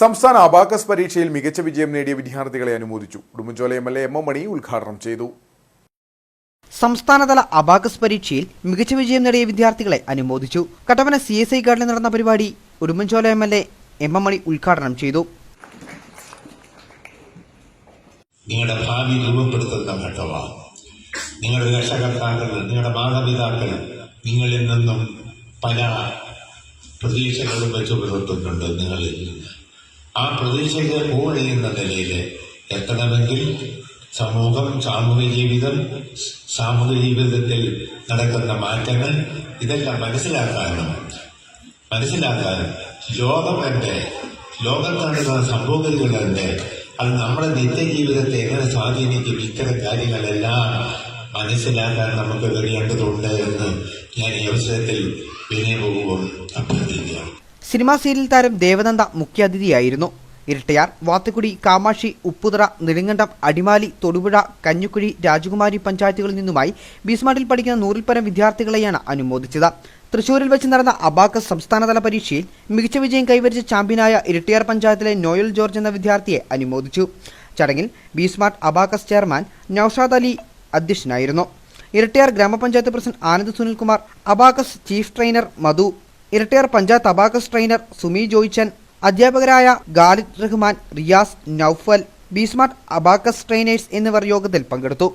സംസ്ഥാന അബാക്കസ് പരീക്ഷയിൽ മികച്ച വിജയം നേടിയ വിദ്യാർത്ഥികളെ അനുമോദിച്ചു. Udumbanchola M L A M M Mani ഉദ്ഘാടനം ചെയ്തു. സംസ്ഥാനതല അബാക്കസ് പരീക്ഷയിൽ മികച്ച വിജയം നേടിയ വിദ്യാർത്ഥികളെ അനുമോദിച്ചു. കട്ടപ്പന സി എസ് ഐ ഗാർഡിൽ നടന്ന പരിപാടി Udumbanchola M L A M M Mani ഉദ്ഘാടനം ചെയ്തു. നിങ്ങളുടെ ഭാവി രൂപപ്പെടുത്തുന്ന ഘട്ടമാണ് നിങ്ങളുടെ രക്ഷകർത്താക്കൾ നിങ്ങളുടെ മാതാപിതാക്കൾ നിങ്ങളിൽ നിന്നും പല പ്രതീക്ഷകളും വെച്ച് പുലർത്തുന്നുണ്ട് നിങ്ങളിൽ നിന്ന്. ആ പ്രതീക്ഷയ്ക്ക് എന്ന നിലയിൽ എത്തണമെങ്കിൽ സമൂഹം സാമൂഹിക ജീവിതം സാമൂഹിക ജീവിതത്തിൽ നടക്കുന്ന മാറ്റങ്ങൾ ഇതെല്ലാം മനസ്സിലാക്കാനും മനസ്സിലാക്കാനും ലോകം എന്റെ ലോകത്താണ് സംഭവങ്ങളുടെ അത് നമ്മുടെ നിത്യജീവിതത്തെ എങ്ങനെ സ്വാധീനിക്കും? ഇത്തരം കാര്യങ്ങളെല്ലാം മനസ്സിലാക്കാൻ നമുക്ക് കഴിയേണ്ടതുണ്ട് എന്ന് ഞാൻ ഈ അവസരത്തിൽ അഭ്യർത്ഥിക്കുകയാണ് സിനിമാ സീരിയൽ താരം ദേവനന്ദ മുഖ്യാതിഥിയായിരുന്നു. ഇരട്ടയാർ വാത്തുക്കുടി കാമാക്ഷി ഉപ്പുതറ നെടുങ്കണ്ടം അടിമാലി തൊടുപുഴ കഞ്ഞുക്കുഴി രാജകുമാരി പഞ്ചായത്തുകളിൽ നിന്നുമായി ബീസ്മാർട്ടിൽ പഠിക്കുന്ന നൂറിൽ വിദ്യാർത്ഥികളെയാണ് അനുമോദിച്ചത്. തൃശൂരിൽ വെച്ച് നടന്ന അബാക്കസ് സംസ്ഥാനതല പരീക്ഷയിൽ മികച്ച വിജയം കൈവരിച്ച ചാമ്പ്യനായ ഇരട്ടിയാർ പഞ്ചായത്തിലെ നോയൽ ജോർജ് എന്ന വിദ്യാർത്ഥിയെ അനുമോദിച്ചു. ചടങ്ങിൽ be smart abacus chairman Naushad Ali അധ്യക്ഷനായിരുന്നു. ഇരട്ടിയാർ ഗ്രാമപഞ്ചായത്ത് president Anand Sunilkumar abacus chief trainer Madhu Erattayar panchayat abacus trainer Sumi Joychan അധ്യാപകരായ Khalid Rahman Riyas Naufal be smart abacus trainers എന്നിവർ യോഗത്തിൽ പങ്കെടുത്തു.